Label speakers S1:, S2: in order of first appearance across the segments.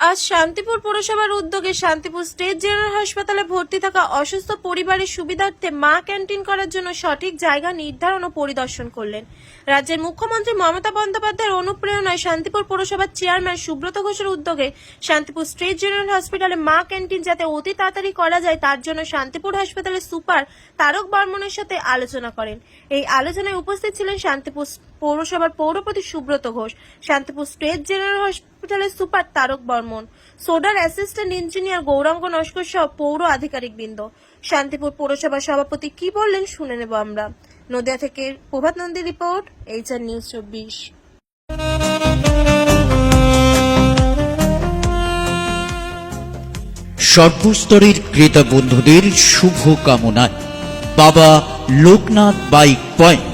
S1: আজ শান্তিপুর পৌরসভার উদ্যোগে শান্তিপুর স্টেট জেনারেল হাসপাতালে ভর্তি থাকা অসুস্থ পরিবারের সুবিধার্থে মা ক্যান্টিন করার জন্য সঠিক জায়গা নির্ধারণ ও পরিদর্শন করলেন। রাজ্যের মুখ্যমন্ত্রী মমতা বন্দ্যোপাধ্যায়ের অনুপ্রেরণায় শান্তিপুর পৌরসভার চেয়ারম্যান সুব্রত ঘোষের উদ্যোগে শান্তিপুর স্টেট জেনারেল হসপিটালে মা ক্যান্টিন যাতে অতি তাড়াতাড়ি করা যায়, তার জন্য শান্তিপুর হাসপাতালের সুপার তারক বর্মনের সাথে আলোচনা করেন। এই আলোচনায় উপস্থিত ছিলেন শান্তিপুর পৌরসভার পৌরপতি সুব্রত ঘোষ, শান্তিপুর স্টেট জেনারেল হসপিটালের সুপার তারক বর্মন, সোডার অ্যাসিস্ট্যান্ট ইঞ্জিনিয়ার গৌরাঙ্গ নস্কর সহ পৌর আধিকারিক বৃন্দ শান্তিপুর পৌরসভার সভাপতি কি বললেন শুনে নেব আমরা। নদিয়া থেকে Prabhat Nandi report, HR news চব্বিশ।
S2: সর্বস্তরের ক্রেতা বন্ধুদের শুভ কামনায় বাবা লোকনাথ বাইক পয়েন্ট।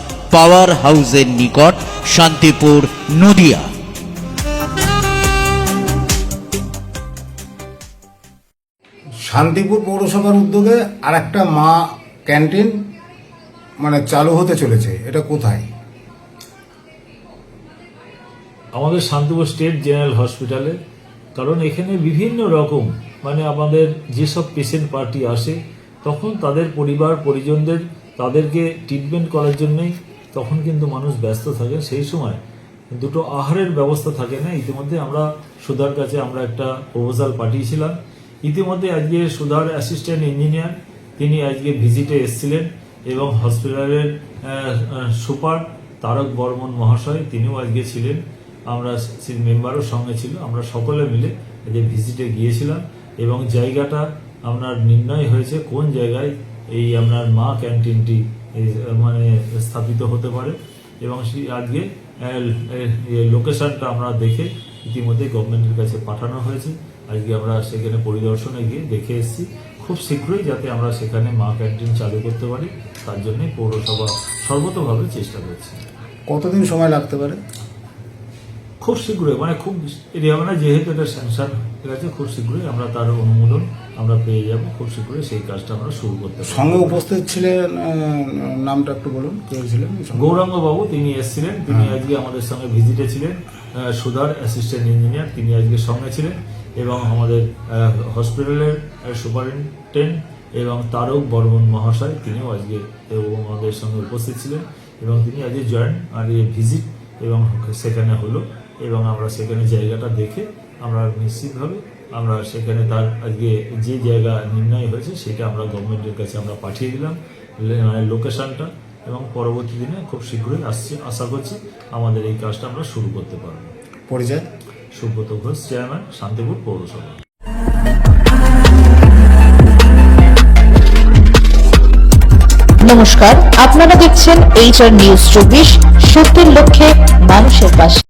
S2: পাওয়ার হাউসের নিকট শান্তিপুর নদিয়া।
S3: শান্তিপুর পৌরসভার উদ্যোগে আর একটা মা ক্যান্টিন মানে চালু হতে চলেছে। এটা কোথায়?
S4: আমাদের শান্তিপুর স্টেট জেনারেল হসপিটালে। কারণ এখানে বিভিন্ন রকম মানে আমাদের যেসব পেশেন্ট পার্টি আসে তখন তাদের পরিবার পরিজনদের তাদেরকে ট্রিটমেন্ট করার জন্যই তখন কিন্তু মানুষ ব্যস্ত থাকে, সেই সময় দুটো আহারের ব্যবস্থা থাকে না? ইতিমধ্যে আমরা সুধার কাছে আমরা একটা প্রপোজাল পাঠিয়েছিলাম। ইতিমধ্যে আজকে সুধার অ্যাসিস্ট্যান্ট ইঞ্জিনিয়ার তিনি আজকে ভিজিটে এসেছিলেন এবং হসপিটালের সুপার তারক বর্মন মহাশয়, তিনিও আজকে ছিলেন। আমরা মেম্বারও সঙ্গে ছিল। আমরা সকলে মিলে যে ভিজিটে গিয়েছিলাম এবং জায়গাটা আপনার নির্ণয় হয়েছে কোন জায়গায়? এই আপনার মা ক্যান্টিনটি মানে স্থাপিত হতে পারে। এবং সেই আজকে লোকেশনটা আমরা দেখে ইতিমধ্যে গভর্নমেন্টের কাছে পাঠানো হয়েছে। আজকে আমরা সেখানে পরিদর্শনে গিয়ে দেখে এসেছি। খুব শীঘ্রই যাতে আমরা সেখানে মা ক্যান্টিন চালু করতে পারি। তার জন্যই পৌরসভা সর্বতভাবে চেষ্টা করছে।
S3: কতদিন সময় লাগতে পারে?
S4: খুব শীঘ্রই মানে খুব এরিয়া মানে যেহেতু এটা স্যাংশন ঠিক আছে? খুব শীঘ্রই আমরা তার অনুমোদন আমরা পেয়ে যাব খুব শীঘ্রই সেই কাজটা আমরা শুরু করতে
S3: সঙ্গে উপস্থিত ছিলেন নামটা একটু বলুন কে ছিলেন?
S4: গৌরাঙ্গ বাবু তিনি এসেছিলেন তিনি আজকে আমাদের সঙ্গে ভিজিটে ছিলেন সুধার অ্যাসিস্ট্যান্ট ইঞ্জিনিয়ার তিনি আজকে সঙ্গে ছিলেন এবং আমাদের হসপিটালের সুপারিনটেন্ডেন্ট এবং তারক বর্মন মহাশয় তিনিও আজকে এবং আমাদের সঙ্গে উপস্থিত ছিলেন এবং তিনি আজকে জয়েন আর ভিজিট এবং সেখানে হলো এবং আমরা সেখানে জায়গাটা দেখে আমরা নিশ্চিতভাবে আমরা সেখানে তার আজকে যে জায়গা নির্ণয় হয়েছে সেটা আমরা গভর্নমেন্টের কাছে আমরা পাঠিয়ে দিলাম মানে লোকেশনটা এবং পরবর্তী দিনে খুব শীঘ্রই আসছে আশা করছি আমাদের এই কাজটা আমরা শুরু করতে পারব।
S3: পরিচয়
S4: সুব্রত ঘোষ চেয়ারম্যান শান্তিপুর পৌরসভা।
S5: নমস্কার আপনারা দেখছেন এইচআর নিউজ চব্বিশ সত্যের লক্ষ্যে মানুষের পাশে।